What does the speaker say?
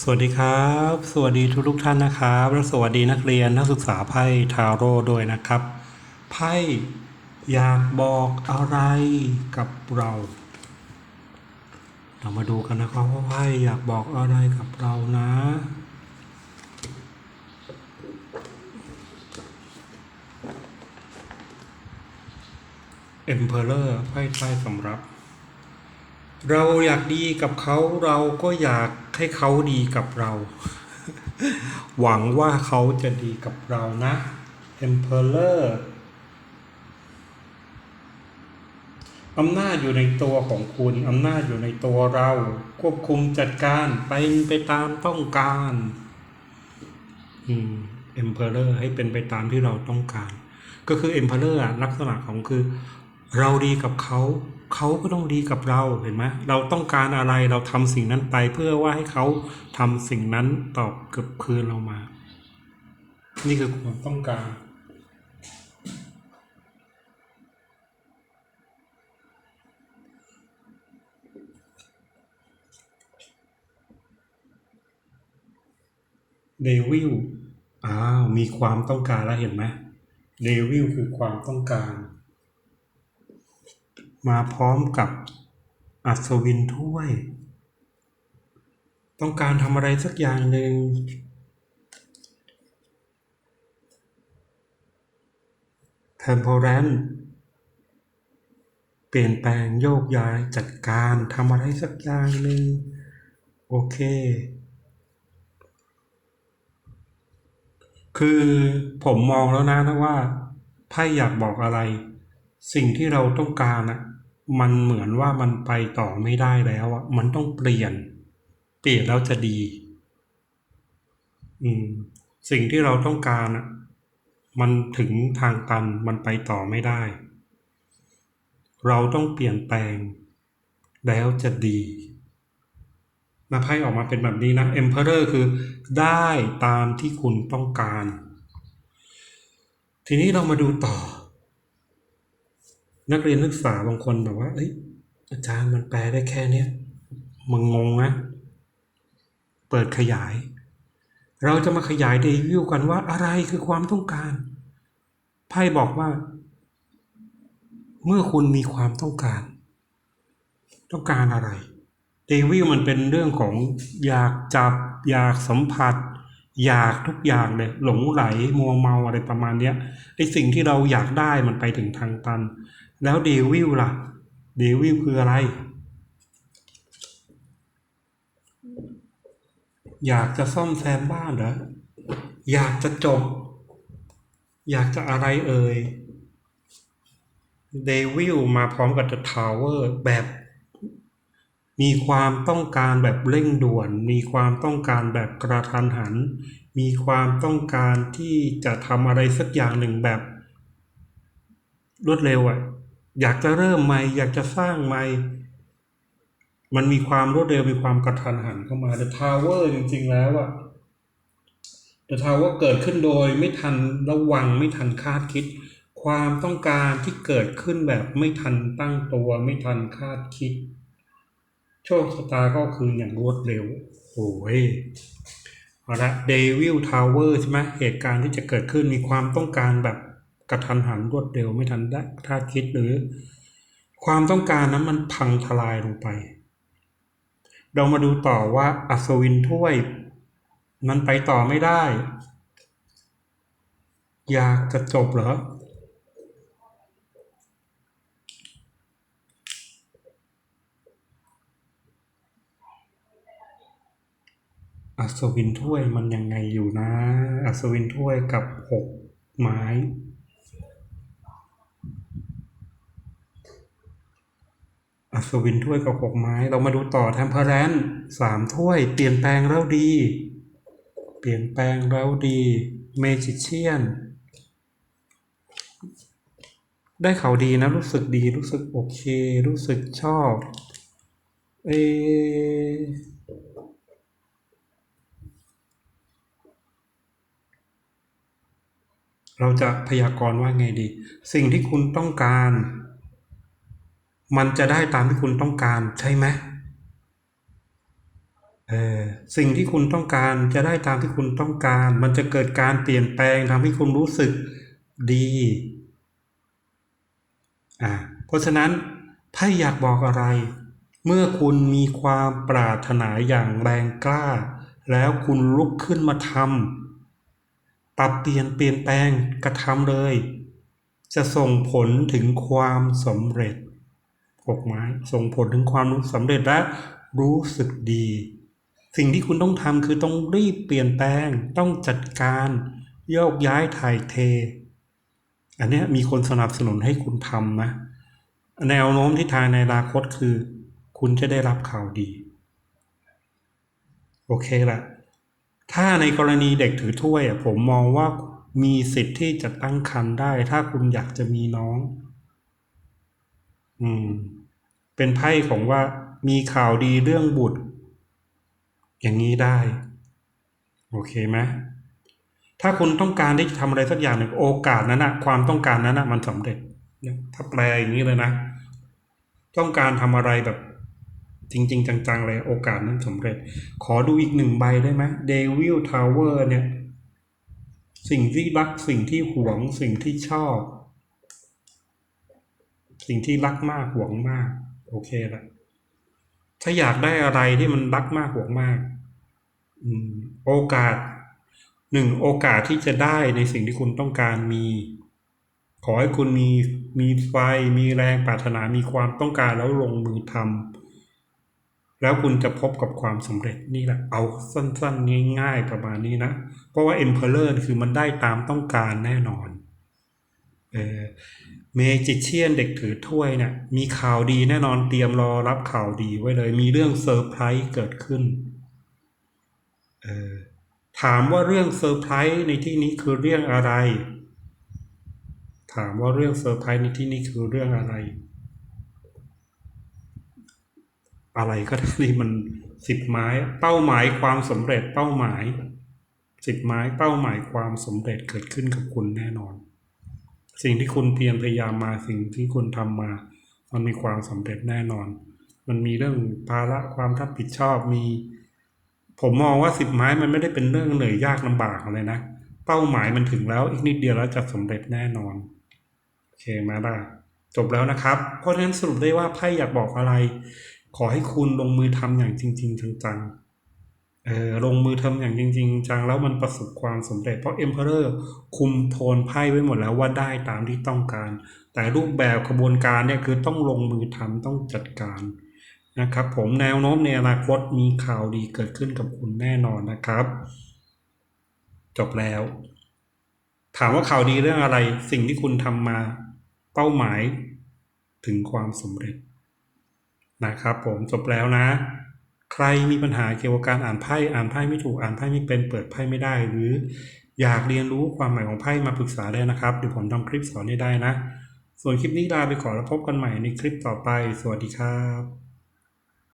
สวัสดีครับ สวัสดีทุกทุกท่านนะครับและสวัสดีนักเรียนนักศึกษาไพ่ทาโร่ด้วยนะครับ ไพ่อยากบอกอะไรกับเรา เรามาดูกันนะครับว่าไพ่อยากบอกอะไรกับเรานะ Emperor ไพ่ใต้สำรับ เราอยากดีกับเขาเราก็อยากให้เขาดีกับเรา หวังว่าเขาจะดีกับเรานะ Emperor อำนาจอยู่ในตัวของคุณ อำนาจอยู่ในตัวเรา ควบคุมจัดการเป็นไปตามต้องการอืม Emperor ให้เป็นไปตามที่เราต้องการ ก็คือ Emperor อะลักษณะของคือ เราดีกับเขาเขาก็ต้องดีกับเราเห็นไหมเราต้องการอะไรเราทำสิ่งนั้นไปเพื่อว่าให้เขาทำสิ่งนั้นตอบกลับคืนเรามา นี่คือความต้องการ เดวิลอ้าวมีความต้องการแล้วเห็นไหมเดวิลคือความต้องการ มาพร้อมกับอัศวินถ้วย ต้องการทำอะไรสักอย่างหนึ่งเทมโพแรนเปลี่ยนแปลงโยกย้ายจัดการทำอะไรสักอย่างหนึ่งโอเค คือผมมองแล้วนะนะว่าไพ่อยากบอกอะไร สิ่งที่เราต้องการอะ มันเหมือนว่ามันไปต่อไม่ได้แล้วอะมันต้องเปลี่ยน เปลี่ยนแล้วจะดี อืม สิ่งที่เราต้องการอะ มันถึงทางตันมันไปต่อไม่ได้ เราต้องเปลี่ยนแปลง แล้วจะดีนะไพ่ออกมาเป็นแบบนี้นะ Emperor คือได้ตามที่คุณต้องการ ทีนี้เรามาดูต่อ นักเรียนนักศึกษาบางคนแบบว่าเอ้ยอาจารย์มันแปลได้แค่เนี้ยมึงงงนะเปิดขยาย เราจะมาขยายเดวิวกันว่าอะไรคือความต้องการไพ่บอกว่า เมื่อคุณมีความต้องการ ต้องการอะไรเดวิลมันเป็นเรื่องของอยากจับ อยากสัมผัส อยากทุกอย่างเลยหลงไหลมัวเมาอะไรประมาณเนี้ยไอสิ่งที่เราอยากได้มันไปถึงทางตัน แล้วเดวิลล่ะ เดวิลคืออะไร อยากจะซ่อมแซมบ้านเหรอ อยากจะจบ อยากจะอะไรเอ่ย เดวิลมาพร้อมกับ The Tower แบบ มีความต้องการแบบเร่งด่วน มีความต้องการแบบกระทันหัน มีความต้องการที่จะทำอะไรสักอย่างหนึ่งแบบรวดเร็วอะ่ะ อยากจะเริ่มใหม่ อยากจะสร้างใหม่ มันมีความรวดเร็วมีความกระทันหันเข้ามา The Tower จริง ๆ แล้วอะ The Tower เกิดขึ้นโดยไม่ทันระวังไม่ทันคาดคิด ความต้องการที่เกิดขึ้นแบบไม่ทันตั้งตัวไม่ทันคาดคิด โชคชะตาก็คืออย่างรวดเร็วโอ้ยเอาละเดวิลทาวเวอร์ใช่ไหมเหตุการณ์ที่จะเกิดขึ้นมีความต้องการแบบ กระทันหันรวดเร็วไม่ทันได้คาดคิดหรือ ความต้องการนั้นมันพังทลายลงไป เรามาดูต่อว่าอัศวินถ้วย มันไปต่อไม่ได้ อยากจะจบเหรออัศวินถ้วยมันยังไงอยู่นะ อัศวินถ้วยกับหกไม้ อัศวินถ้วยกับหกไม้ เรามาดูต่อแทมเพอแรนสามถ้วย เปลี่ยนแปลงแล้วดี เปลี่ยนแปลงแล้วดีเมจิเชียน ได้เขาดีนะ รู้สึกดีรู้สึกโอเค รู้สึกชอบเอเราจะพยากรณ์ว่าไงดี สิ่งที่คุณต้องการ มันจะได้ตามที่คุณต้องการใช่ไหมเออสิ่งที่คุณต้องการจะได้ตามที่คุณต้องการ มันจะเกิดการเปลี่ยนแปลงทำให้คุณรู้สึกดีอ่าเพราะฉะนั้นไพ่อยากบอกอะไร เมื่อคุณมีความปรารถนาอย่างแรงกล้า แล้วคุณลุกขึ้นมาทำปรับเปลี่ยนเปลี่ยนแปลงกระทำเลย จะส่งผลถึงความสำเร็จ หกไม้ส่งผลถึงความสำเร็จและรู้สึกดี สิ่งที่คุณต้องทำคือต้องรีบเปลี่ยนแปลง ต้องจัดการโยกย้ายถ่ายเท อันนี้มีคนสนับสนุนให้คุณทำนะแนวโน้มที่ทางในอนาคตคือ คุณจะได้รับข่าวดี โอเคละถ้าในกรณีเด็กถือถ้วยอะผมมองว่ามีสิทธิ์ที่จะตั้งครรภ์ได้ ถ้าคุณอยากจะมีน้อง อืม เป็นไพ่ของว่ามีข่าวดีเรื่องบุตร อย่างนี้ได้ โอเคไหมถ้าคุณต้องการที่จะทำอะไรสักอย่างหนึ่งโอกาสนั้นนะความต้องการนั้นนะมันสำเร็จเนี่ยถ้าแปลอย่างนี้เลยนะ ต้องการทำอะไรแบบจริง ๆ จัง ๆ เลย โอกาสนั้นสำเร็จ ขอดูอีกหนึ่งใบได้ไหมเดวิลทาวเวอร์เนี่ย สิ่งที่รักสิ่งที่หวงสิ่งที่ชอบ สิ่งที่รักมากหวงมาก โอเคละถ้าอยากได้อะไรที่มันรักมากหวงมากโอกาสหนึ่งโอกาสที่จะได้ในสิ่งที่คุณต้องการมี ขอให้คุณมีมีไฟมีแรงปรารถนามีความต้องการแล้วลงมือทำแล้วคุณจะพบกับความสำเร็จนี่แหละเอาสั้นๆ ง่าย ๆ ประมาณนี้นะ เพราะว่า Emperor คือมันได้ตามต้องการแน่นอนเออ เมจิเชียนเด็กถือถ้วยเนี่ยมีข่าวดีแน่นอนเตรียมรอรับข่าวดีไว้เลย มีเรื่องเซอร์ไพรส์เกิดขึ้นเออถามว่าเรื่องเซอร์ไพรส์ในที่นี้คือเรื่องอะไร ถามว่าเรื่องเซอร์ไพรส์ในที่นี้คือเรื่องอะไร อะไรก็ได้ที่มันสิบไม้เป้าหมายความสำเร็จเป้าหมายสิบไม้เป้าหมายความสำเร็จเกิดขึ้นกับคุณแน่นอน สิ่งที่คุณเพียรพยายามมาสิ่งที่คุณทำมา มันมีความสำเร็จแน่นอน มันมีเรื่องภาระความรับผิดชอบมี ผมมองว่าสิบไม้มันไม่ได้เป็นเรื่องเหนื่อยยากลำบากอะไรนะเป้าหมายมันถึงแล้วอีกนิดเดียวแล้วจะสำเร็จแน่นอนโอเคมาได้จบแล้วนะครับ เพราะฉะนั้นสรุปได้ว่าไพ่อยากบอกอะไร ขอให้คุณลงมือทำอย่างจริง ๆ จังๆ เออลงมือทำอย่างจริง ๆ จังแล้วมันประสบความสำเร็จ เพราะ Emperor คุมโทนไพ่ไว้หมดแล้วว่าได้ตามที่ต้องการ แต่รูปแบบกระบวนการเนี่ยคือต้องลงมือทำต้องจัดการนะครับผมแนวโน้มในอนาคตมีข่าวดีเกิดขึ้นกับคุณแน่นอนนะครับ จบแล้ว ถามว่าข่าวดีเรื่องอะไร สิ่งที่คุณทำมาเป้าหมายถึงความสำเร็จนะครับผมจบแล้วนะ ใครมีปัญหาเกี่ยวกับการอ่านไพ่อ่านไพ่ไม่ถูกอ่านไพ่ไม่เป็นเปิดไพ่ไม่ได้ หรืออยากเรียนรู้ความหมายของไพ่มาปรึกษาได้นะครับเดี๋ยวผมทำคลิปสอนให้ได้นะ ส่วนคลิปนี้ลาไปขอแล้วพบกันใหม่ในคลิปต่อไป สวัสดีครับ